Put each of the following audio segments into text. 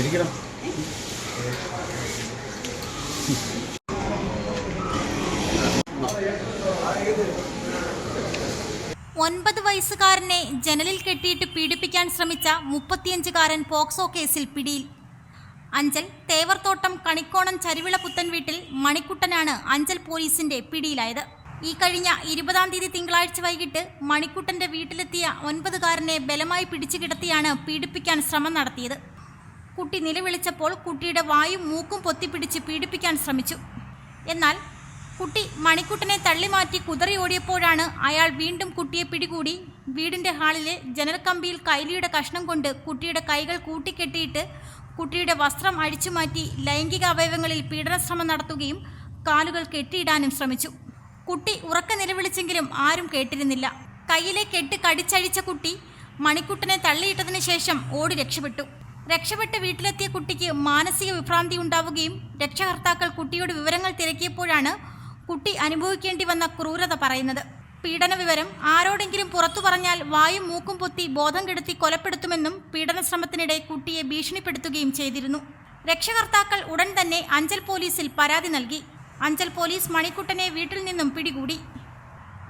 ഇരിക്കണം. ഒൻപത് വയസ്സുകാരനെ ജനലിൽ കെട്ടിയിട്ട് പീഡിപ്പിക്കാൻ ശ്രമിച്ച മുപ്പത്തിയഞ്ചുകാരൻ പോക്സോ കേസിൽ പിടിയിൽ. അഞ്ചൽ തേവർത്തോട്ടം കണിക്കോണം ചരിവിള പുത്തൻ വീട്ടിൽ മണിക്കുട്ടനാണ് അഞ്ചൽ പോലീസിന്റെ പിടിയിലായത്. ഈ കഴിഞ്ഞ ഇരുപതാം തീയതി തിങ്കളാഴ്ച വൈകിട്ട് മണിക്കുട്ടന്റെ വീട്ടിലെത്തിയ ഒൻപതുകാരനെ ബലമായി പിടിച്ചു കിടത്തിയാണ് പീഡിപ്പിക്കാൻ ശ്രമം നടത്തിയത്. കുട്ടി നിലവിളിച്ചപ്പോൾ കുട്ടിയുടെ വായും മൂക്കും പൊത്തിപ്പിടിച്ച് പീഡിപ്പിക്കാൻ ശ്രമിച്ചു. എന്നാൽ കുട്ടി മണിക്കുട്ടനെ തള്ളിമാറ്റി കുതറി ഓടിയപ്പോഴാണ് അയാൾ വീണ്ടും കുട്ടിയെ പിടികൂടി. വീടിന്റെ ഹാളിലെ ജനൽക്കമ്പിയിൽ കൈലിയുടെ കഷ്ണം കൊണ്ട് കുട്ടിയുടെ കൈകൾ കൂട്ടിക്കെട്ടിയിട്ട് കുട്ടിയുടെ വസ്ത്രം അഴിച്ചുമാറ്റി ലൈംഗിക അവയവങ്ങളിൽ പീഡനശ്രമം നടത്തുകയും കാലുകൾ കെട്ടിയിടാനും ശ്രമിച്ചു. കുട്ടി ഉറക്ക നിലവിളിച്ചെങ്കിലും ആരും കേട്ടിരുന്നില്ല. കയ്യിലെ കെട്ട് കടിച്ചഴിച്ച കുട്ടി മണിക്കുട്ടനെ തള്ളിയിട്ടതിനു ശേഷം ഓടി രക്ഷപ്പെട്ടു. രക്ഷപ്പെട്ട് വീട്ടിലെത്തിയ കുട്ടിക്ക് മാനസിക വിഭ്രാന്തി ഉണ്ടാവുകയും രക്ഷകർത്താക്കൾ കുട്ടിയോട് വിവരങ്ങൾ തിരക്കിയപ്പോഴാണ് കുട്ടി അനുഭവിക്കേണ്ടി വന്ന ക്രൂരത പറയുന്നത്. പീഡന വിവരം ആരോടെങ്കിലും പുറത്തു പറഞ്ഞാൽ വായും മൂക്കും പൊത്തി ബോധം കെടുത്തി കൊലപ്പെടുത്തുമെന്നും പീഡനശ്രമത്തിനിടെ കുട്ടിയെ ഭീഷണിപ്പെടുത്തുകയും ചെയ്തിരുന്നു. രക്ഷകർത്താക്കൾ ഉടൻ തന്നെ അഞ്ചൽ പോലീസിൽ പരാതി നൽകി. അഞ്ചൽ പോലീസ് മണിക്കുട്ടനെ വീട്ടിൽ നിന്നും പിടികൂടി.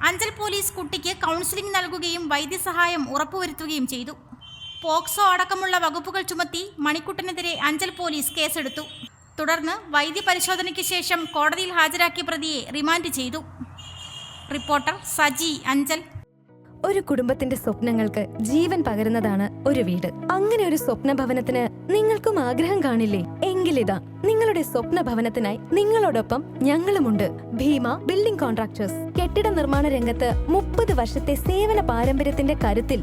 അഞ്ചൽ പോലീസ് കുട്ടിക്ക് കൗൺസിലിംഗ് നൽകുകയും വൈദ്യസഹായം ഉറപ്പുവരുത്തുകയും ചെയ്തു. പോക്സോ അടക്കമുള്ള വകുപ്പുകൾ ചുമത്തി മണിക്കുട്ടനെതിരെ അഞ്ചൽ പോലീസ് കേസെടുത്തു. തുടർന്ന് വൈദ്യപരിശോധനയ്ക്ക് ശേഷം കോടതിയിൽ ഹാജരാക്കിയ പ്രതിയെ റിമാൻഡ് ചെയ്തു. റിപ്പോർട്ടർ സജി അഞ്ചൽ. ഒരു കുടുംബത്തിന്റെ സ്വപ്നങ്ങൾക്ക് ജീവൻ പകരുന്നതാണ് ഒരു വീട്. അങ്ങനെ ഒരു സ്വപ്ന ഭവനത്തിന് നിങ്ങൾക്കും ആഗ്രഹം കാണില്ലേ? എങ്കിലിതാ നിങ്ങളുടെ സ്വപ്ന ഭവനത്തിനായി നിങ്ങളോടൊപ്പം ഞങ്ങളുമുണ്ട്. Bhima building contractors. കെട്ടിട നിർമ്മാണ രംഗത്ത് മുപ്പത് വർഷത്തെ സേവന പാരമ്പര്യത്തിന്റെ കരുത്തിൽ